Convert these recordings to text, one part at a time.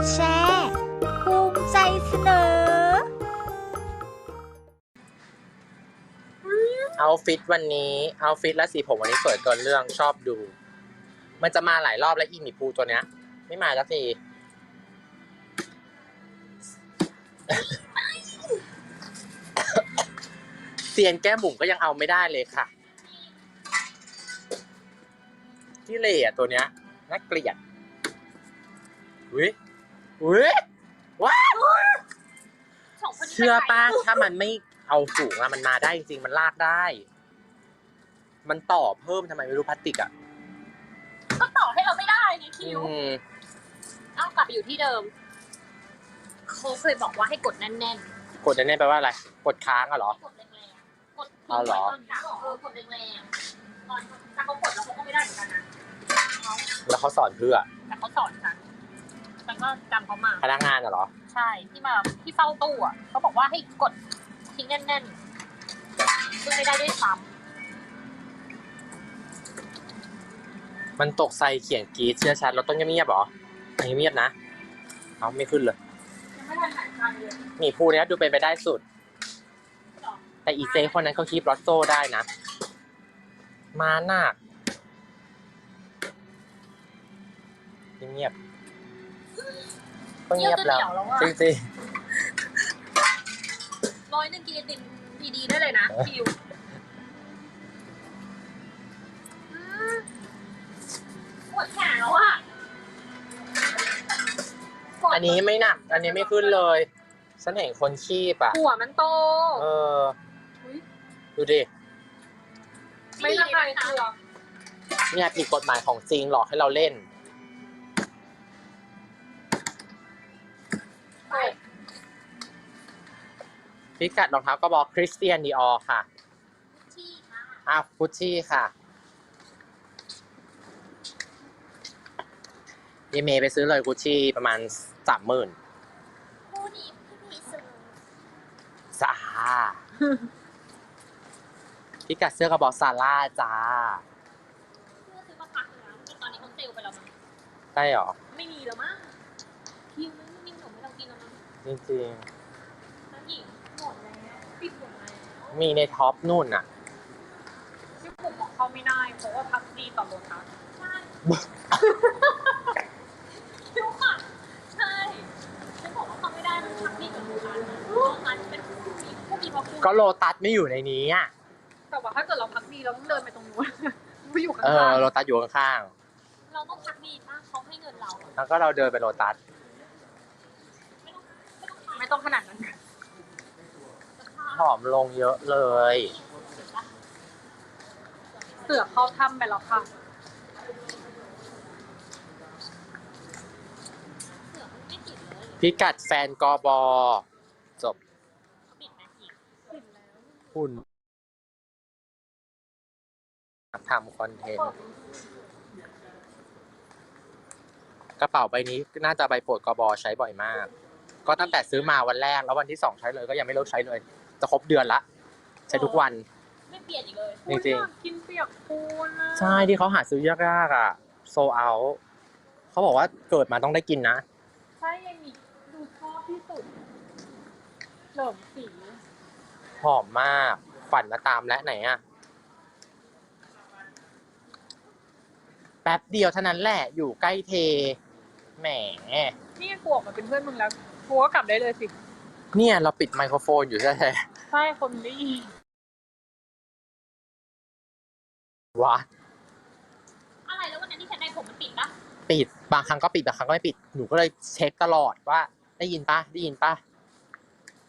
ดแชร์ภูมิใจเสนอ เอาฟิตวันนี้เอาฟิตและสีผมวันนี้สวยเกินเรื่องชอบดู มันจะมาหลายรอบแล้วอีหมีภูตัวเนี้ย ไม่มาสักที เซียนแก้มบุ๋มก็ยังเอาไม่ได้เลยค่ะที่เหล่อะตัวเนี้ยน่าเกลียดอุ้ย อุ้ยว้าวสองคนนี้เชื่อป้าถ้ามันไม่เอาสูงอะมันมาได้จริงๆมันลากได้ มันต่อเพิ่มทำไมไม่รู้พลาสติกอะก็ต่อให้เราไม่ได้ไงคิวอืมเอากลับไปอยู่ที่เดิมเขาเคยบอกว่าให้กดแน่นกดแน่ๆแปลว่าอะไร กดค้างอะเหรอ ๆกดแรงๆกดเอาเหรอเออกดแรงๆตอนถ้าเขากดแล้วเขาก็ไม่ได้เหมือนกันนะเขาแล้วเขาสอนเพื่อแต่เขาสอนฉัน ฉันก็จำเขามา พนักงานอะเหรอ ใช่ ที่มาที่เฝ้าตู้อะเขาบอกว่าให้กดทิ้งแน่นๆซึ่งไม่ได้ด้วยซ้มันตกใส่เขียนกรีดเชื่อชัดเราต้องเงียบๆเหรออันนี้เงียบนะ เอาไม่ขึ้นเลยำยังไม่ทันหายใจเลยหมีภูเนี้ยดูเป็นไปได้สุด แต่อีเจคนนั้นเขาคีบรอตโซ่ได้นะ มาหนักเงียบๆ ก็เงียบแล้วเดี๋ยวแล้วอะจริงร้อยหนึ่งกินไอติมดีๆได้เลยนะคิวอืมปวดแขนแล้วอะๆอันนี้ไม่หนัก อันนี้ไม่ขึ้นเลย ฉันเห็นคนคีบอะหัวมันโต เอออุ๊ยดูดิ ไม่ระคายเคืองเนี่ยผิดกฎหมายของจริงหลอกให้เราเล่น พิกัดรองเท้ากระบอกคริสเตียนดีออค่ะที่ค่ะอะกุชชี่ค่ะยีเมย์ไปซื้อเลยกุชชี่ประมาณสามหมื่นคู่นี้พี่พีซื้อจ้าพิกัดเสื้อกระบอกซาร่าจ้าเพื่อซื้อมาพักนึงแล้วตอนนี้เขาเซลล์ไปแล้วมั้งได้หรอ ไม่มีแล้วมั้งคิวไม่มีขนมไม่ต้องกินแล้วมั้งจริงทั้งหญิงหมดแล้ว ปิดหมดแล้วๆมีในท็อปนู่นอะที่ผมบอกเขาไม่ได้เพราะว่าพักดีต่อโลตัสใช่ทุกค่ะใช่ฉันบอกว่าเขาไม่ได้มันพักดีต่อโลตัสโลตัสเป็นผู้มีผู้มีพระคุณก็โลตัสไม่อยู่ในนี้อะ แต่ว่าถ้าเกิดเราพักดีเราต้องเดินไปตรงนู้นไม่อยู่ข้าเองอโลตัสอยู่ข้างๆเราต้องพักดีมากเขาให้เงินเราอะๆ แล้วก็เราเดินไปโลตัสไม่ต้องขนาดนั้น ผอมลงเยอะเลย เสือเข้าถ้ำไปแล้วค่ะพิกัดแฟนกอบอจบคุณทำคอนเทนต์กระเป๋าใบนี้น่าจะใบโปรดกบใช้บ่อยมาก ก็ตั้งแต่ซื้อมาวันแรก แล้ววันที่สองใช้เลยก็ยังไม่เลิกใช้เลย จะครบเดือนละ ใช้ทุกวัน ไม่เปลี่ยนอีกเลยจริงๆโอ้ยอยากกินเปียกปูนอะใช่ที่เขาหาซื้อยากๆอะโซเอาเขาบอกว่าเกิดมาต้องได้กินนะ ใช่ยังมีดูชอบที่สุดเหลิมสีหอมมากฝันมาตามและไหนอะ แป๊บเดียวเท่านั้นแหละอยู่ใกล้เท แหม นี่กลัวมาเป็นเพื่อนมึงแล้วกลัวก็กลับได้เลยสิ เนี่ย เราปิดไมโครโฟนอยู่ใช่ไหมใช่คนได้ยินวะอะไรแล้ววันนั้นที่ฉันได้ผมมันปิดปะปิดบางครั้งก็ปิดบางครั้งก็ไม่ปิดหนูก็เลยเช็คตลอดว่า ได้ยินปะได้ยินปะ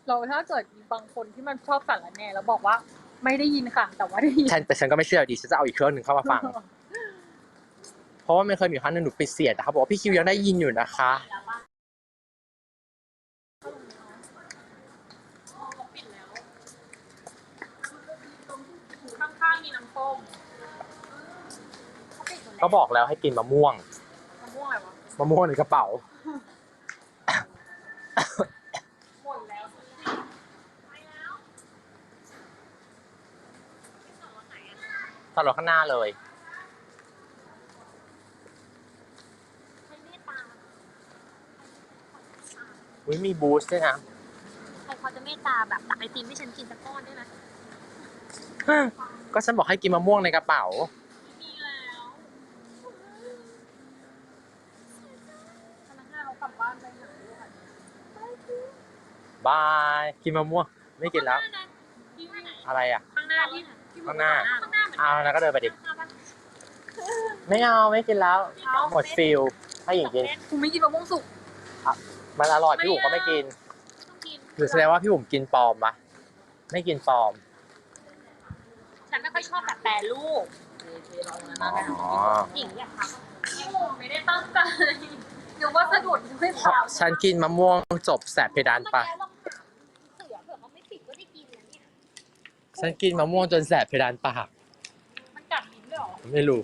เราถ้าเกิดมีบางคนที่มันชอบสารแหน่แล้วบอกว่า ไม่ได้ยินค่ะ แต่ว่าได้ยินฉันแต่ฉันก็ไม่เชื่อดีฉันจะเอาอีกเครื่องหนึ่งเข้ามาฟัง เพราะว่ามันเคยมีครั้งหนึงหนูปิดเสียงแต่เขาบอกว่าพี่คิวยังได้ยินอยู่นะคะ แล้วปะเขาปิดแล้วข้างๆมีน้ำส้มเขาปิดหมดแล้ว ก็บอกแล้วให้กินมะม่วง มะม่วงอะไรวะมะม่วงในกระเป๋า หมดแล้วไปแล้วตลอดข้างหน้าเลยใช้เมตตาอุ้ยมีบูสต์ด้วยนะ ใครเขาจะเมตตาแบบตักไอติมให้ฉันกินสักก้อนได้ไหมก็ฉันบอกให้กินมะม่วงในกระเป๋า มีแล้วพนักงานเรากลับบ้านไปไหนด้วย บาย กินมะม่วง ไม่กินแล้วที่ไหนอะไรอะ ข้างหน้าที่ไหนข้างหน้าข้างหน้าเหมือนเอาแล้วก็เดินไปดิข้างหน้าบ้านไม่เอาไม่กินแล้ว หมดฟิลถ้าหญิงกิน กูไม่กินมะม่วงสุก มันอร่อยพี่บุ๋มก็ไม่กิน ต้องกินหรือแสดงว่าพี่บุ๋มกินปลอมปะไม่กินปลอม ฉันไม่ค่อยชอบแบบแปรรูปอ๋อหญิงอยากทำพี่หมูไม่ได้ตั้งใจเดี๋ยวว่าสะดุดไม่เพเปล่าราะฉันกินมะม่วงจบแสบเพดานปะ เสือเผื่อเขาไม่ปิดก็ได้กินนะเนี่ย ฉันกินมะม่วงจนแสบเพดานปาก มันกัดลิ้นด้วยเหรอไม่รู้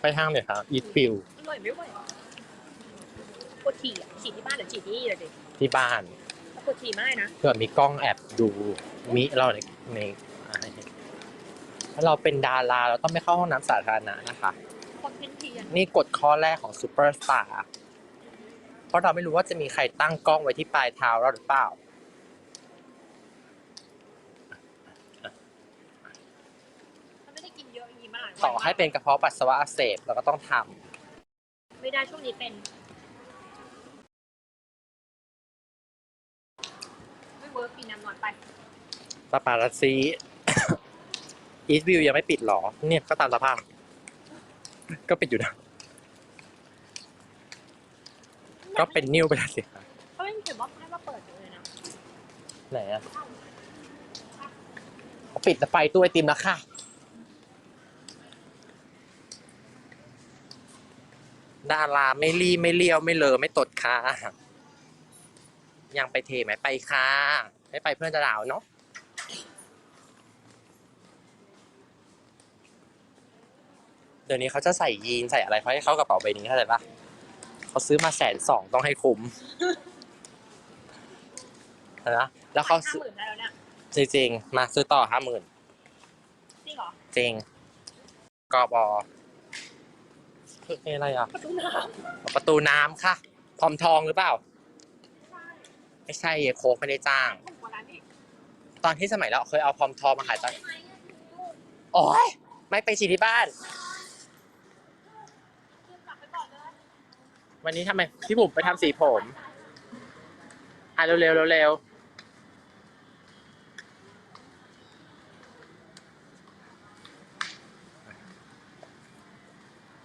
ไปห้างเลยครับอีทฟิลอร่อยไม่ไหวปวดฉี่อะฉี่ที่บ้านหรือฉี่ที่นี่เลยดิที่บ้านปวดฉี่มากนะเผื่อมีกล้องแอบดูมิเราในในอะไรถ้าเราเป็นดาราเราต้องไม่เข้าห้องน้ำสาธารณะนะคะ คนเพ้นเทียนนี่กฎข้อแรกของซูเปอร์สตาร์เพราะเราไม่รู้ว่าจะมีใครตั้งกล้องไว้ที่ปลายเท้าเราหรือเปล่า มันไม่ได้กินเยอะอย่างนี้มาก ต่อให้เป็นกระเพาะปัสสาวะอักเสบเราก็ต้องทำ ไม่ได้ช่วงนี้เป็นไม่เวิร์กกินน้ำนอนไป ปาปารัสซี อีทวิวยังไม่ปิดหรอ เนี่ยก็ตามสภาพ ก็ปิดอยู่นะ ก็เป็นนิ้วไปแล้วสิครับเขาไม่เขียนว่าให้มาเปิดเลยนะไหนอะเขาปิดไฟตู้ไอติมแล้วค่ะ ดาราไม่รีไม่เลี้ยวไม่เลอไม่ตดค่ะยังไปเทไหมไปค่ะไม่ไปเพื่อนจะด่าเนาะเดี๋ยวนี้เขาจะใส่ยีนใส่อะไรเขาให้เข้ากระเป๋าใบนี้เข้าใจปะเขาซื้อมาแสนสองต้องให้คุ้มนะแล้วเขาห้าซื้อหมื่นได้แล้วเนี่ยจริงๆมาซื้อต่อห้าหมื่นจริงเหรอจริงกอบอ คืออะไรอะ ประตูน้ประตูน้ำค่ะ พร้อมทองหรือเปล่าำไม่ใช่โค้กไม่ได้จ้าง ถูกกว่านั้นอีกตอนที่สมัยเราเคยเอาพร้อมทองมาขายตอนได้ไหมลูกโอ้ยไม่ไปฉีดที่บ้านเก็บกลับไปก่อนเลยวันนี้ทำไมพี่บุ๋มไปทำสีผม อะเร็วๆเร็วๆ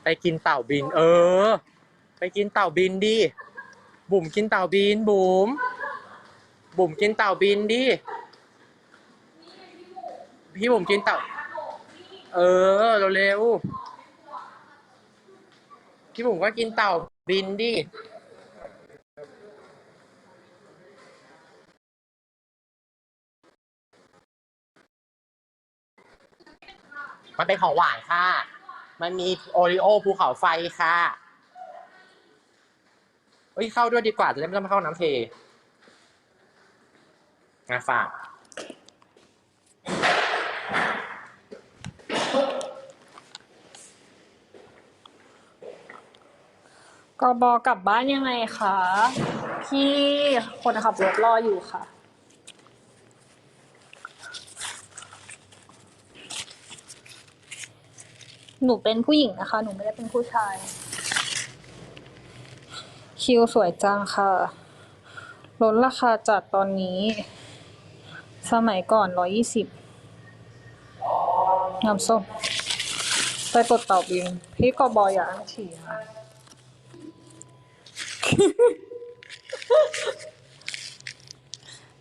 ไปกินเต่าบิน เออ ไปกินเต่าบินดิบุ๋มกินเต่าบินบุ๋มบุ๋มกินเต่าบินดิพี่บุ๋มกินเต่า เออเร็วพี่บุ๋มก็กินเต่าบินดิมันเป็นของหวานค่ะ มันมีโอริโอภูเขาไฟค่ะเฮ้ยเข้าด้วยดีกว่าจะได้ไม่ต้องมาเข้าน้ำเทงาฝากกบอกลับบ้านยังไงคะ พี่คนขับรถรออยู่ค่ะ หนูเป็นผู้หญิงนะคะ หนูไม่ได้เป็นผู้ชาย คิวสวยจังค่ะลดราคาจากตอนนี้ สมัยก่อนร้อยี่สิบน้ำส้มไปกดเต่าบินพี่กบออยอ้างฉี่ค่ะ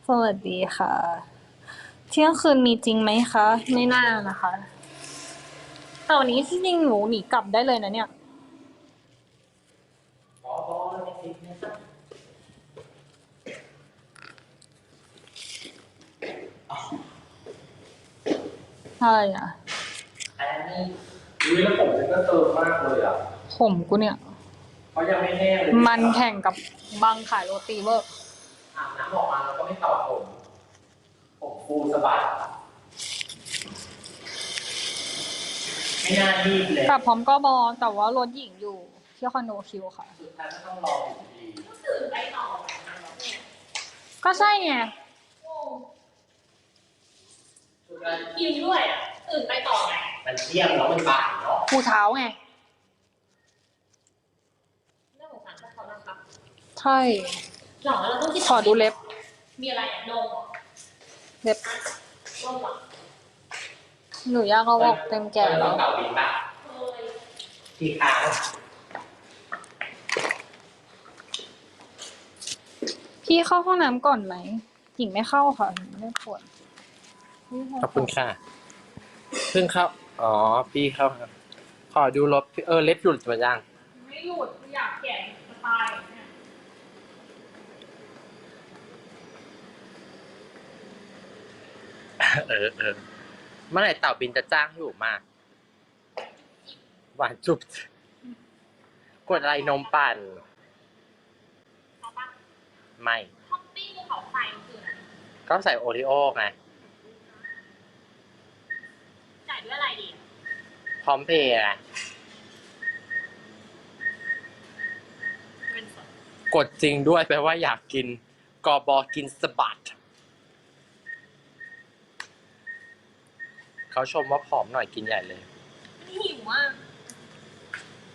สวัสดีค่ะ เที่ยงคืนมีจริงไหมคะ ไม่น่านะคะ แต่วันนี้ที่จริงหนูหนีกลับได้เลยนะเนี่ยอะไรอะอุ้ยแล้วผมฉันก็เติมมากเลยอะผมกูเนี่ย เขายังไม่แห้งเลยมันแข่งกับบังขายโรตีเวอร์ อาบน้ำออกมาแล้วก็ไม่เต่าผม ผมฟูสะบัด ไม่น่ารีบเลยกลับพร้อมก็บอแต่ว่ารถหญิงอยู่ที่คอนโดคิวค่ะ สุดท้ายก็ต้องรออยู่ดีตื่นไปต่อก็ใช่ไงกินด้วยอะตื่นไปต่อไงมันเที่ยงแล้วมันบ่ายเนาะภูเท้าไงน่าสงสารพวกเขานะครับใช่ หรอเราต้องกินขอดูเล็บ มีอะไรอะนมเหรอเล็บ นมเหรอ หนูอยากเอาออกเต็มแก่แล้วเต่าบินป่ะเคยกี่ครั้งพี่เข้าห้องน้ำก่อนไหมหญิงไม่เข้าค่ะหญิงไม่ได้ปวดพี่เข้าขอบคุณค่ะ เพิ่งเข้า อ๋อ พี่เข้าครับ ขอดูลบเออเล็บหลุดมายัง ไม่หยุดอยากแก่สไตล์เนี่ยเออเออ เมื่อไหร่เต่าบินจะจ้างให้อยู่มา หวานจุบ กดอะไรนมปั่น เอาปะไม่ ท็อปปิ้งภูเขาไฟมันคืออะไรก็ใส่โอริโอไง จ่ายด้วยอะไรดี พร้อมเพย์ไงเงินสด กดจริงด้วยแปลว่าอยากกิน กอบอกินสะบัด เขาชมว่าผอมหน่อยกินใหญ่เลย นี่หิวอะ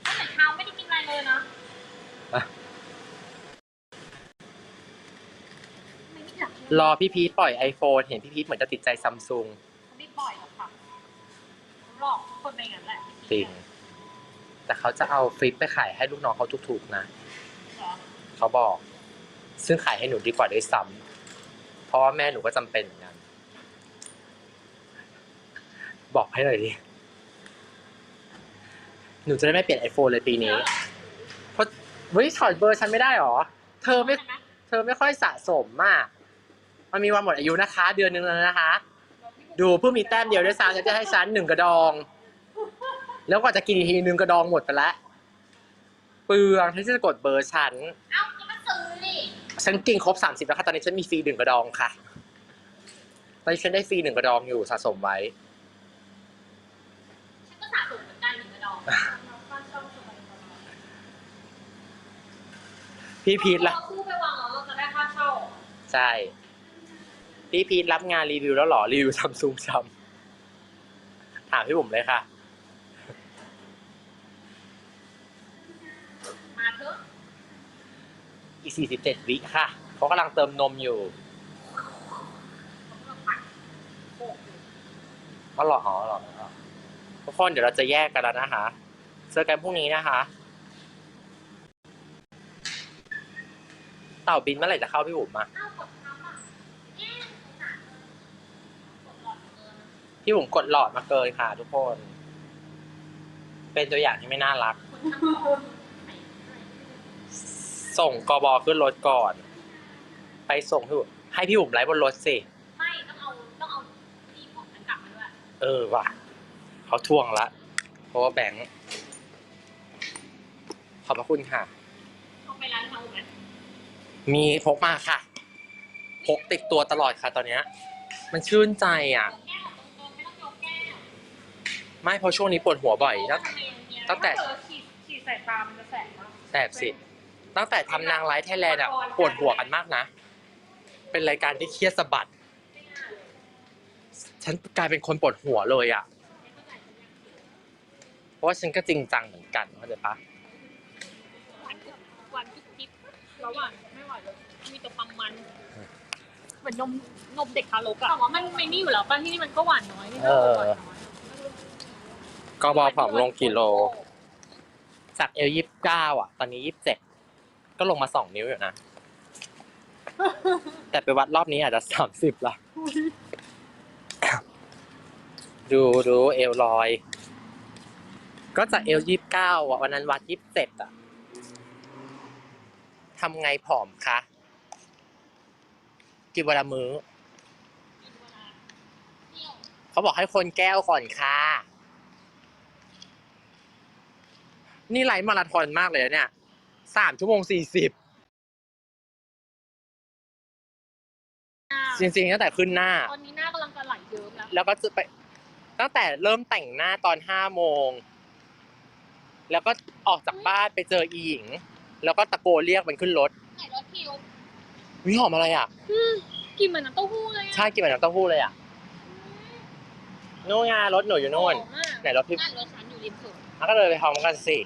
ตั้งแต่เช้าไม่ได้กินอะไรเลยนะอะ ไม่ได้อยากกินรอพี่พีทปล่อย iPhone เห็นพี่พีทเหมือนจะติดใจซัมซุงเขาไม่ปล่อยหรอกค่ะหลอกทุกคนไปงั้นแหละจริง แต่เขาจะเอาฟลิปไปขายให้ลูกน้องเขาถูกๆนะ เหรอเขาบอก ซึ่งขายให้หนูดีกว่าด้วยซ้ำเพราะว่าแม่หนูก็จำเป็นเหมือนกัน บอกให้หน่อยดิ หนูจะได้ไม่เปลี่ยน iPhone เลยปีนี้ เพราะเฮ้ยถอดเบอร์ฉันไม่ได้หรอ เธอไม่ใช่ไหมเธอไม่ค่อยสะสมมาก มันมีวันหมดอายุนะคะ เดือนหนึงแล้วนะคะ ดูเพิ่งมีแต้มเดียวด้วยซ้ำจะให้ฉันหนึ่งกระดอง แล้วกว่าจะกินอีกทีหนึ่งกระดองหมดไปแล้ว เปลืองที่จะกดเบอร์ฉัน เอ้าจะมาซื้อดิฉันกินครบสามสิบแล้วค่ะ ตอนนี้ฉันมีฟรีหนึ่งกระดองค่ะ ตอนนี้ฉันได้ฟรีหนึ่งกระดองอยู่สะสมไว้ ฉันก็สะสมเหมือนกันหนึ่งกระดอง พี่พีทละเราคู่ไปวางแล้วเราจะได้ค่าเช่าใช่ พี่พีทรับงานรีวิวแล้วเหรอ รีวิวซัมซุงซ้ำถามพี่บุ๋มเลยค่ะ มาเถอะอีกสี่สิบเจ็ดวิค่ะเขากำลังเติมนมอยู่เขาก็ปัดโบกอยู่อ๋อเหรออ๋อเหรออ๋อทุกคนเดี๋ยวเราจะแยกกันแล้วนะคะ เจอกันพรุ่งนี้นะคะ เต่าบินเมื่อไหร่จะเข้าพี่บุ๋มมาอ้าวกดทับอะแย่สงสารกดหลอดเกินพี่บุ๋มกดหลอดมาเกินค่ะ ทุกคน เป็นตัวอย่างที่ไม่น่ารักคนทั้งหมดส่งกบขึ้นรถก่อน ไปส่งพี่บุ๋มให้พี่บุ๋มไลฟ์บนรถสิ ไม่ต้องเอาต้องเอาที่ของฉันกลับมาด้วย เออว่ะเขาทวงละ เพราะว่าแบงค์ขอบพระคุณค่ะเอาไปร้านเขาไหม มีพกมาค่ะ พกติดตัวตลอดค่ะตอนเนี้ย มันชื่นใจอะยกแก้วตรงๆไม่ต้องยกแก้วไม่เพราะช่วงนี้ปวดหัวบ่อยตั้ง ตั้งแต่ ถ้าเกิดฉีดฉีดใส่ตามันจะแสบมากแสบสิ ตั้งแต่ทำนางไลฟ์ไทยแลนด์อะปวดหัวกันมากนะ เป็นรายการที่เครียดสะบัดไม่น่าเลยฉันกลายเป็นคนปวดหัวเลยอะ เพราะว่าฉันก็จริงจังเหมือนกันเข้าใจปะ หวานหวานจิ๊บจิ๊บแล้วหวาน ไม่หวานเลยมีแต่ความมันเหมือนนมนมเด็กทารกอะแต่ว่ามันไม่นี่อยู่แล้วป่ะที่นี่มันก็หวานน้อยนี่ก็หวานน้อยกบผอมลงกี่โล จากเอลยี่สิบเก้าอะ ตอนนี้ยี่สิบเจ็ดก็ลงมาสองนิ้วอยู่นะ แต่ไปวัดรอบนี้อาจจะสามสิบละดูดูเอลลอย ก็จากเอลยี่สิบเก้าอะวันนั้นวัดยี่สิบเจ็ดอะ ทำไงผอมคะ กินเวลามื้อ เขาบอกให้คนแก้วก่อนค่ะ นี่ไลฟ์มาราธอนมากเลยนะเนี่ยสามชั่วโมงสี่สิบจริงๆตั้งแต่ขึ้นหน้า ตอนนี้หน้ากำลังจะไหลเยิ้มแล้ว แล้วก็จะไป ตั้งแต่เริ่มแต่งหน้าตอนห้าโมง แล้วก็ออกจากบ้านไปเจออีหญิง แล้วก็ตะโกนเรียกมันขึ้นรถไหนรถคิววิหอมอะไรอะอืมกลินเหมือนน้ำเต้าหู้เลยอะใช่กินเหมือนน้ำเต้าหู้เลยอะนู่นไงรถหนูอยู่นู่นหอมมากไหนรถพี่นั่นรถฉันอยู่ริมสุดแล้วก็เลยไปพร้อมกันสิใ